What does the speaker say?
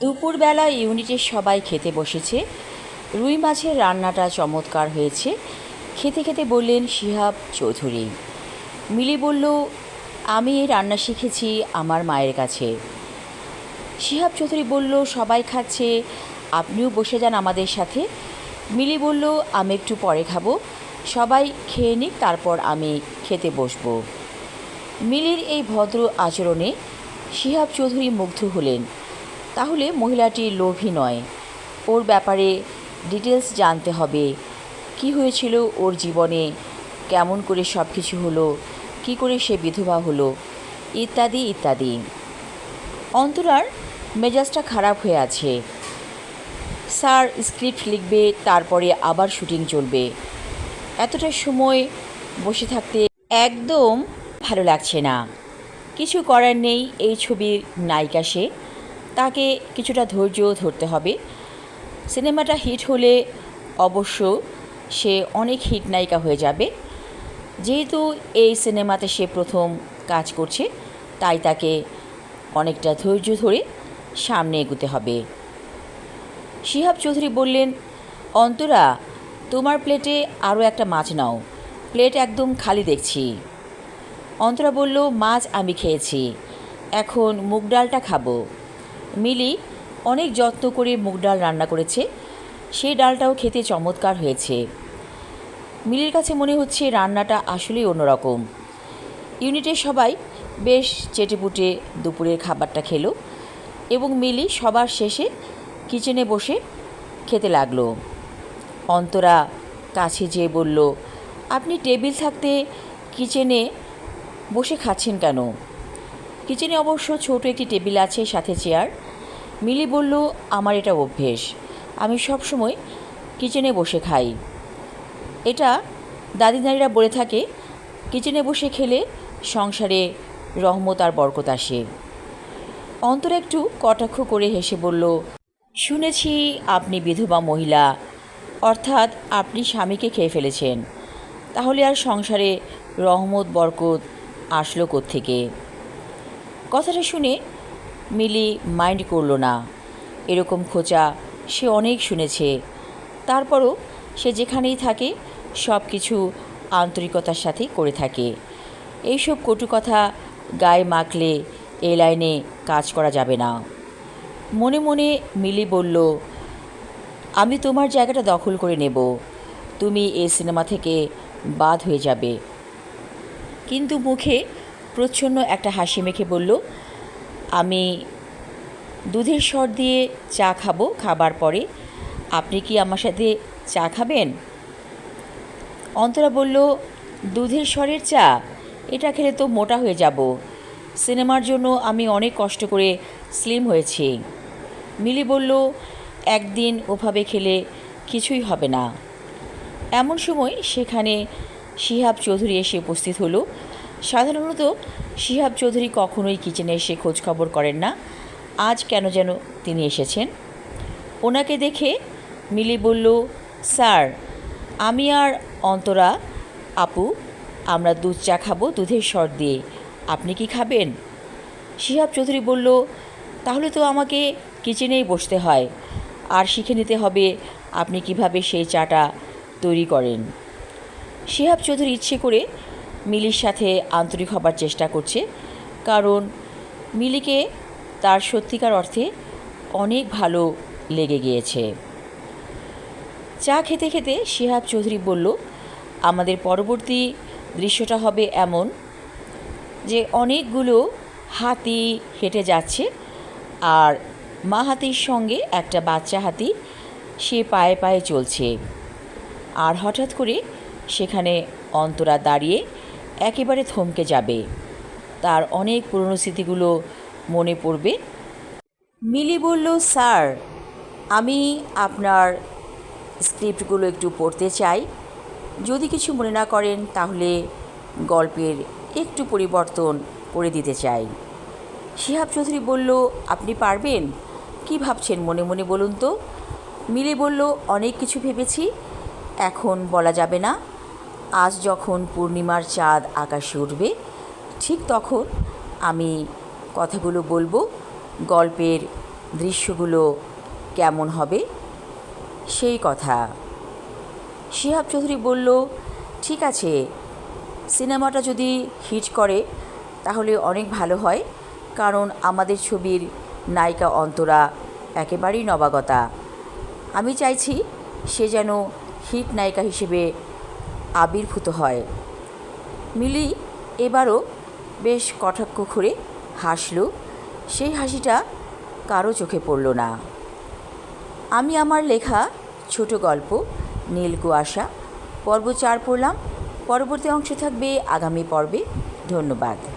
দুপুরবেলা ইউনিটের সবাই খেতে বসেছে। রুই মাছের রান্নাটা চমৎকার হয়েছে। খেতে খেতে বললেন, শিহাব চৌধুরী। মিলি বলল, আমি এই রান্না শিখেছি আমার মায়ের কাছে। শিহাব চৌধুরী বলল, সবাই খাচ্ছে, আপনিও বসে যান আমাদের সাথে। মিলি বলল, আমি একটু পরে খাব। সবাই খেয়ে নিক, তারপর আমি খেতে বসবো। মিলির এই ভদ্র আচরণে শিহাব চৌধুরী মুগ্ধ হলেন। তাহলে মহিলাটি লোভী নয়। ওর ব্যাপারে ডিটেলস জানতে হবে। কি হয়েছিল ওর জীবনে? কেমন করে সব কিছু হলো? কি করে সে বিধবা হলো? ইত্যাদি ইত্যাদি। অন্তরার মেজাজটা খারাপ হয়ে আছে। স্যার স্ক্রিপ্ট লিখবে, তারপরে আবার শুটিং চলবে। এতটা সময় বসে থাকতে একদম ভালো লাগছে না। কিছু করার নেই, এই ছবির নায়িকা সে। তাকে কিছুটা ধৈর্য ধরতে হবে। সিনেমাটা হিট হলে অবশ্য সে অনেক হিট নায়িকা হয়ে যাবে। যেহেতু এই সিনেমাতে সে প্রথম কাজ করছে, তাই তাকে অনেকটা ধৈর্য ধরে সামনে এগোতে হবে। শিহাব চৌধুরী বললেন, অন্তরা, তোমার প্লেটে আরও একটা মাছ নাও। প্লেট একদম খালি দেখছি। অন্তরা বলল, মাছ আমি খেয়েছি। এখন মুগ ডালটা খাব। মিলি অনেক যত্ন করে মুগ ডাল রান্না করেছে। সেই ডালটাও খেতে চমৎকার হয়েছে। মিলির কাছে মনে হচ্ছে রান্নাটা আসলেই অন্যরকম। ইউনিটের সবাই বেশ চেটেপুটে দুপুরের খাবারটা খেলো এবং মিলি সবার শেষে কিচেনে বসে খেতে লাগল। অন্তরা কাছে যেয়ে বলল, আপনি টেবিল থাকতে কিচেনে বসে খাচ্ছেন কেন? কিচেনে অবশ্য ছোট একটি টেবিল আছে, সাথে চেয়ার। মিলি বলল, আমার এটা অভ্যেস। আমি সব সময় কিচেনে বসে খাই। এটা দাদি নারীরা বলে থাকে, কিচেনে বসে খেলে সংসারে রহমত আর বরকত আসে। অন্তর একটু কটাক্ষ করে হেসে বলল, শুনেছি আপনি বিধবা মহিলা। অর্থাৎ আপনি স্বামীকে খেয়ে ফেলেছেন। তাহলে আর সংসারে রহমত, বরকত আসলো থেকে কথাটা শুনে মিলি মাইন্ড করল না। এরকম খোঁচা সে অনেক শুনেছে। তারপরও সে যেখানেই থাকে সব কিছু আন্তরিকতার সাথে করে থাকে। এইসব কটু কথা গায়ে মাখলে এ লাইনে কাজ করা যাবে না। মনে মনে মিলি বলল, আমি তোমার জায়গাটা দখল করে নেব। তুমি এই সিনেমা থেকে বাদ হয়ে যাবে। কিন্তু মুখে প্রচ্ছন্ন একটা হাসি মেখে বলল, আমি দুধের স্বর দিয়ে চা খাব খাবার পরে। আপনি কি আমার সাথে চা খাবেন? অন্তরা বলল, দুধের স্বরের চা, এটা খেলে তো মোটা হয়ে যাব। সিনেমার জন্য আমি অনেক কষ্ট করে স্লিম হয়েছি। মিলি বলল, একদিন ওভাবে খেলে কিছুই হবে না। এমন সময় সেখানে শিহাব চৌধুরী এসে উপস্থিত হলো। সাধারণত শিহাব চৌধুরী কখনোই কিচেনে এসে খোঁজ খবর করেন না। আজ কেন যেন তিনি এসেছেন। ওনাকে দেখে মিলি বলল, স্যার, আমি আর অন্তরা, আপু, আমরা দুধ চা খাব দুধের স্বর দিয়ে। আপনি কি খাবেন? শিহাব চৌধুরী বলল, তাহলে তো আমাকে কিচেনেই বসতে হয়। আর শিখে নিতে হবে আপনি কীভাবে সেই চাটা তৈরি করেন। শিহাব চৌধুরী ইচ্ছে করে মিলির সাথে আন্তরিক হবার চেষ্টা করছে, কারণ মিলিকে তার সত্যিকার অর্থে অনেক ভালো লেগে গিয়েছে। চা খেতে খেতে শিহাব চৌধুরী বলল, আমাদের পরবর্তী দৃশ্যটা হবে এমন যে অনেকগুলো হাতি হেঁটে যাচ্ছে আর মা হাতির সঙ্গে একটা বাচ্চা হাতি সে পায়ে পায়ে চলছে। আর হঠাৎ করে সেখানে অন্তরা দাঁড়িয়ে একেবারে থমকে যাবে। তার অনেক পুরনো স্মৃতিগুলো মনে পড়বে। মিলি বলল, স্যার, আমি আপনার স্ক্রিপ্টগুলো একটু পড়তে চাই। যদি কিছু মনে না করেন, তাহলে গল্পের একটু পরিবর্তন করে দিতে চাই। শিহাব চৌধুরী বলল, আপনি পারবেন? কি ভাবছেন মনে মনে বলুন তো? মিলি বলল, অনেক কিছু ভেবেছি, এখন বলা যাবে না। আজ যখন পূর্ণিমার চাঁদ আকাশে উঠবে, ঠিক তখন আমি কথাগুলো বলব, গল্পের দৃশ্যগুলো কেমন হবে, সেই কথা। শিহাব চৌধুরী বলল, ঠিক আছে, সিনেমাটা যদি হিট করে, তাহলে অনেক ভালো হয়, কারণ আমাদের ছবির নায়িকা অন্তরা একেবারেই নবাগতা। আমি চাইছি সে যেন হিট নায়িকা হিসেবে আবির্ভূত হয়। মিলি এবারও বেশ কটাক্ষ করে হাসল। সেই হাসিটা কারও চোখে পড়ল না। আমি আমার লেখা ছোট গল্প, নীল কুয়াশা, পর্ব চার পড়লাম। পরবর্তী অংশ থাকবে আগামী পর্বে। ধন্যবাদ।